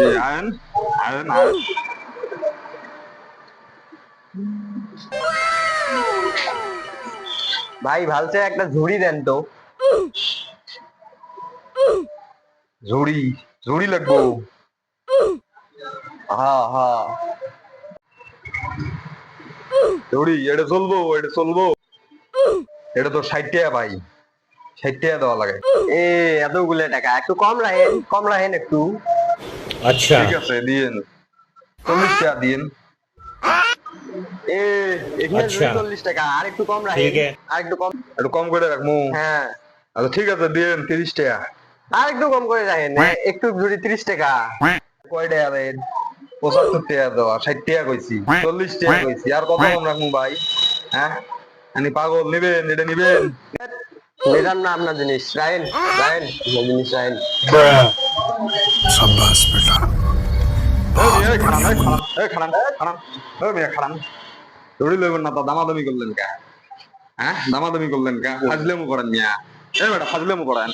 জি ion ion ion ভাই, ভালছে, একটা ঝুড়ি দেন তো। ঝুড়ি ঝুড়ি লাগবো। ঝুড়ি, এটা চলবো এটা চলবো। এটা তো ষাট ভাই। ষাট দেওয়া লাগে। এ, এতগুলো টাকা, একটু কম রাখেন কম রাখেন একটু। আচ্ছা। ঠিক আছে দিন তুমি চা দিন এ আচ্ছা। চল্লিশ টাকা আর একটু কম রাখেন। আর করে রাখব হ্যাঁ। ঠিক আছে হ্যাঁ। দিন তিরিশ টাকা। আর একটু কম করে রাখেন। হ্যাঁ। একটু জুড়ি তিরিশ টাকা। হ্যাঁ। কয় দেন? পঁচাত্তর টাকা দেওয়া ষাট টাকা কইছি। চল্লিশ টাকা কইছি। আর কত কম রাখব ভাই? হ্যাঁ? আমি পাগল নিবেন এটা নিবেন। এটার না আপনার জিনিস। রায়েন রায়েন জিনিস রায়েন সাব্বাস বেটা। দৌড়ি লইবেন না তো দামাদামি করলেন কে? হ্যাঁ দামাদামি করলেন কা? ফাজলেমু করেন মিয়া। এ বেটা ফাজলেমু করেন।